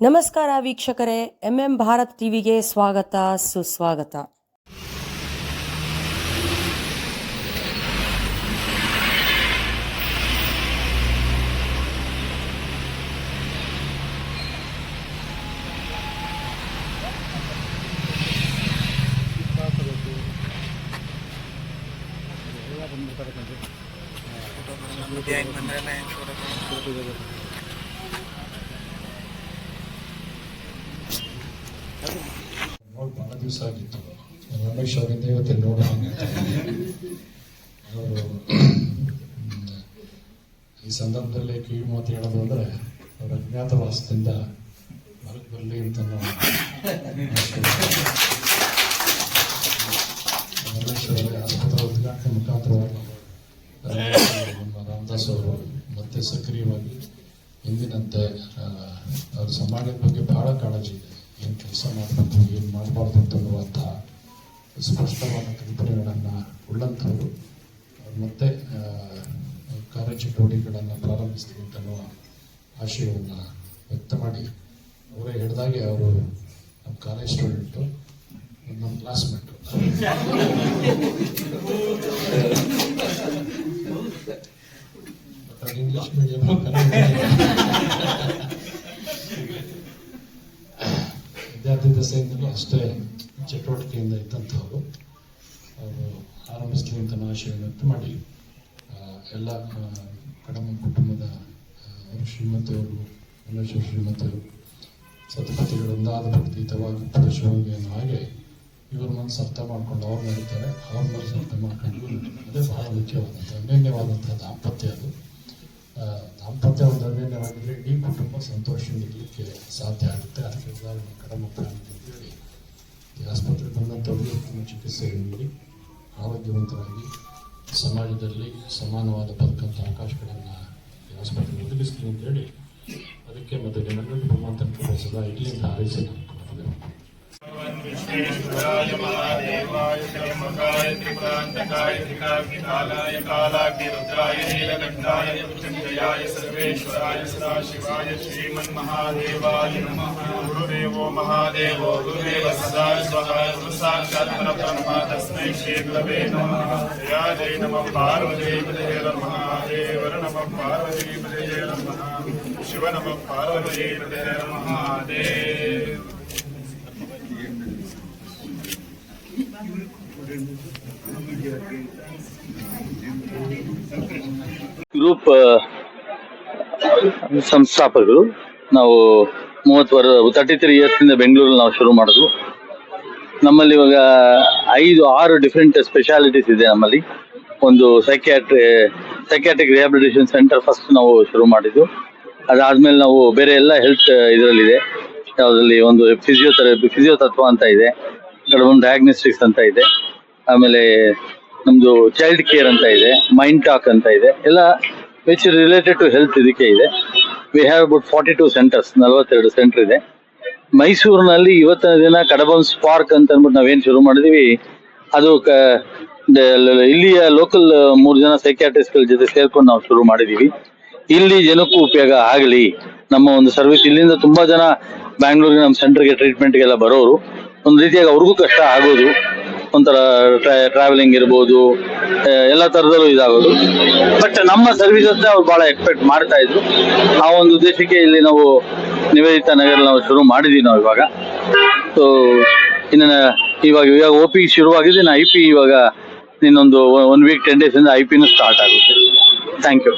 ನಮಸ್ಕಾರ ವೀಕ್ಷಕರೇ M M Bharat ಟಿವಿಗೆ ಸ್ವಾಗತ ಸುಸ್ವಾಗತ ನೋಡಿ ದಿವಸ ಆಗಿತ್ತು ರಮೇಶ್ ಅವರಿಂದ ದೇವತೆ ನೋಡೋಣ ಅವರು ಈ ಸಂದರ್ಭದಲ್ಲಿ ಕಿವಿ ಮಾತು ಹೇಳೋದು ಅಂದರೆ, ಅವರ ಅಜ್ಞಾತವಾಸದಿಂದ ಹೊರಗೆ ಬರಲಿ ಅಂತ ರಮೇಶ್ ಅವರ ಆಸ್ಪತ್ರೆ ಉದ್ಘಾಟನೆ ಮುಖಾಂತರವಾಗಿ. ನಮ್ಮ ರಾಮದಾಸ್ ಅವರು ಮತ್ತೆ ಸಕ್ರಿಯವಾಗಿ ಎಂದಿನಂತೆ ಅವರ ಅವ್ರ ಸಮಾಜದ ಬಗ್ಗೆ ಬಹಳ ಕಾಳಜಿ ಇದೆ. ಏನು ಕೆಲಸ ಮಾಡಬೇಕು ಏನು ಮಾಡಬಾರ್ದು ಅಂತ ಅನ್ನುವಂಥ ಸ್ಪಷ್ಟವಾದ ಕಲ್ಪನೆಗಳನ್ನು ಉಳ್ಳಂಥವರು. ಮತ್ತೆ ಕಾರ್ಯಚಟುವಟಿಕೆಗಳನ್ನು ಪ್ರಾರಂಭಿಸ್ತೀವಿ ಅಂತ ಅನ್ನುವ ಆಶಯವನ್ನು ವ್ಯಕ್ತ ಮಾಡಿ. ಅವರೇ ಹೇಳಿದಾಗೆ ಅವರು ನಮ್ಮ ಕಾಲೇಜ್ ಸ್ಟೂಡೆಂಟು ನಮ್ಮ ಕ್ಲಾಸ್ಮೇಟು ಇಂಗ್ಲಿಷ್ ಮೀಡಿಯಮ್ ಕನ್ನಡ ದಶೆಯಿಂದಲೂ ಅಷ್ಟೇ ಚಟುವಟಿಕೆಯಿಂದ ಇದ್ದಂಥವರು ಅವರು ಆರಂಭಿಸಲಿ ಅಂತ ನಾನು ಆಶಯವನ್ನು ವ್ಯಕ್ತ ಮಾಡಿ ಎಲ್ಲ ಕಡಮ ಕುಟುಂಬದ ಶ್ರೀಮಂತವರು ಮನುಷ್ಯ ಶ್ರೀಮಂತರು ಸತಪತಿಗಳು ಒಂದಾದ ಪುರುಷವಾಗಿ ಅನ್ನೋ ಹಾಗೆ ಇವ್ರ ಮನಸ್ಸು ಅರ್ಥ ಮಾಡ್ಕೊಂಡು ಅವ್ರು ನಡೀತಾರೆ, ಅವ್ರ ಮನಸ್ಸು ಅರ್ಥ ಮಾಡ್ಕೊಂಡು. ಅದೇ ಬಹಳ ಮುಖ್ಯವಾದಂಥ ಅನ್ಯೋನ್ಯವಾದಂಥ ದಾಂಪತ್ಯ ಅದು. ದಾಂಪತ್ಯ ಒಂದು ಅನ್ಯನ್ಯವಾಗಿದ್ರೆ ಇಡೀ ಕುಟುಂಬ ಸಂತೋಷದಿಂದ ಇರಲಿಕ್ಕೆ ಸಾಧ್ಯ ಆಗುತ್ತೆ. ಅದಕ್ಕೆ ಉದಾಹರಣೆ ಕಡಮ ಪ್ರಾಣಿ ಅಂತೇಳಿ ಈ ಆಸ್ಪತ್ರೆಗೆ ಬಂದಂಥವ್ರಿಗೆ ಸೇವೆ ನೀಡಿ ಆರೋಗ್ಯವಂತರಾಗಿ ಸಮಾಜದಲ್ಲಿ ಸಮಾನವಾದ ಬದುಕಂತ ಅವಕಾಶಗಳನ್ನು ಆಸ್ಪತ್ರೆ ಒದಗಿಸ್ತೀನಿ ಅಂತೇಳಿ ಅದಕ್ಕೆ ಮತ್ತು ಜನಗಳಿಗೆ ಬರುವಂಥ ಸದಾ ಇರಲಿ ಅಂತ ಹಾರೈಸಿ ನಾನು. ಕೊಡ್ತೇನೆ विश्वेश्वराय महादेवाय श्रीमकाय त्रिपुरान्तकाय त्रिकाग्निकालाय कालाग्निरुद्राय नीलकण्ठाय मृत्युञ्जयाय सर्वेश्वराय सदाशिवाय श्रीमन्महादेवाय नमः। गुरुदेवो महादेवो, गुरुदेव सदा स्वः गुरुसाक्षात् परब्रह्म तस्मै श्रीगुरवे नमः। या जय नमः पार्वतीपतये नमः। देवर नमः पार्वतीपतये नमः। शिव नमः पार्वतीपतये नमः। देव ಗ್ರೂಪ್ ಸಂಸ್ಥಾಪಕರು, ನಾವು ಮೂವತ್ತು ವರ್ ತರ್ಟಿ ತ್ರೀ ಇಯರ್ಸಿಂದ ಬೆಂಗಳೂರಲ್ಲಿ ನಾವು ಶುರು ಮಾಡಿದ್ವು. ನಮ್ಮಲ್ಲಿ ಇವಾಗ ಐದು, ಆರು ಡಿಫ್ರೆಂಟ್ ಸ್ಪೆಷಾಲಿಟೀಸ್ ಇದೆ ನಮ್ಮಲ್ಲಿ. ಒಂದು psychiatry psychiatric rehabilitation centre first ನಾವು ಶುರು ಮಾಡಿದ್ದು. ಅದಾದ್ಮೇಲೆ ನಾವು ಬೇರೆ ಎಲ್ಲ ಹೆಲ್ತ್ ಇದರಲ್ಲಿದೆ. ಯಾವುದರಲ್ಲಿ ಒಂದು ಫಿಸಿಯೋಥೆರಪಿ ಫಿಸಿಯೋತತ್ವ ಅಂತ ಇದೆ. ಕೆಲವೊಂದು ಡಯಾಗ್ನೋಸ್ಟಿಕ್ಸ್ ಅಂತ ಇದೆ. ಆಮೇಲೆ ನಮ್ದು ಚೈಲ್ಡ್ ಕೇರ್ ಅಂತ ಇದೆ ಮೈಂಡ್ ಟಾಕ್ ಅಂತ ಇದೆ, ಎಲ್ಲ ವಿಚ್ ರಿಲೇಟೆಡ್ ಟು ಹೆಲ್ತ್ ಇದಕ್ಕೆ ಇದೆ. We have about forty two centres ನಲವತ್ತೆರಡು ಸೆಂಟರ್ ಇದೆ. ಮೈಸೂರಿನಲ್ಲಿ ಇವತ್ತಿನ ದಿನ ಕಡಬನ್ಸ್ ಪಾರ್ಕ್ ಅಂತ ಅಂದ್ಬಿಟ್ಟು ನಾವೇನು ಶುರು ಮಾಡಿದೀವಿ, ಅದು ಕ ಇಲ್ಲಿಯ ಲೋಕಲ್ ಮೂರು ಜನ ಸೈಕ್ಯಾಟ್ರಿಸ್ಟ್ಗಳ ಜೊತೆ ಸೇರ್ಕೊಂಡು ನಾವು ಶುರು ಮಾಡಿದೀವಿ. ಇಲ್ಲಿ ಜನಕ್ಕೂ ಉಪಯೋಗ ಆಗಲಿ. ನಮ್ಮ ಒಂದು ಸರ್ವಿಸ್ ಇಲ್ಲಿಂದ ತುಂಬಾ ಜನ ಬ್ಯಾಂಗ್ಳೂರಿಗೆ ನಮ್ಮ ಸೆಂಟರ್ಗೆ ಟ್ರೀಟ್ಮೆಂಟ್ಗೆಲ್ಲ ಬರೋರು. ಒಂದು ರೀತಿಯಾಗಿ ಅವ್ರಿಗೂ ಕಷ್ಟ ಆಗೋದು. ಒಂಥರ ಟ್ರಾವೆಲಿಂಗ್ ಇರ್ಬೋದು ಎಲ್ಲ ತರದಲ್ಲೂ ಇದಾಗೋದು. ಬಟ್ ನಮ್ಮ ಸರ್ವಿಸಸ್ ಅವ್ರು ಬಹಳ ಎಕ್ಸ್ಪೆಕ್ಟ್ ಮಾಡ್ತಾ ಇದ್ರು. ಆ ಒಂದು ಉದ್ದೇಶಕ್ಕೆ ಇಲ್ಲಿ ನಾವು ನಿವೇದಿತ ನಗರ ನಾವು ಶುರು ಮಾಡಿದೀವಿ ನಾವು ಇವಾಗ. ಸೊ ಇನ್ನು ಇವಾಗ ಇವಾಗ ಒ ಪಿ ಶುರುವಾಗಿದೆ ಐ ಪಿ ಇವಾಗ ಇನ್ನೊಂದು ಒನ್ ವೀಕ್ ಟೆನ್ ಡೇಸ್ ಇಂದ ಐ ಪಿನೂ ಸ್ಟಾರ್ಟ್ ಆಗುತ್ತೆ. Thank you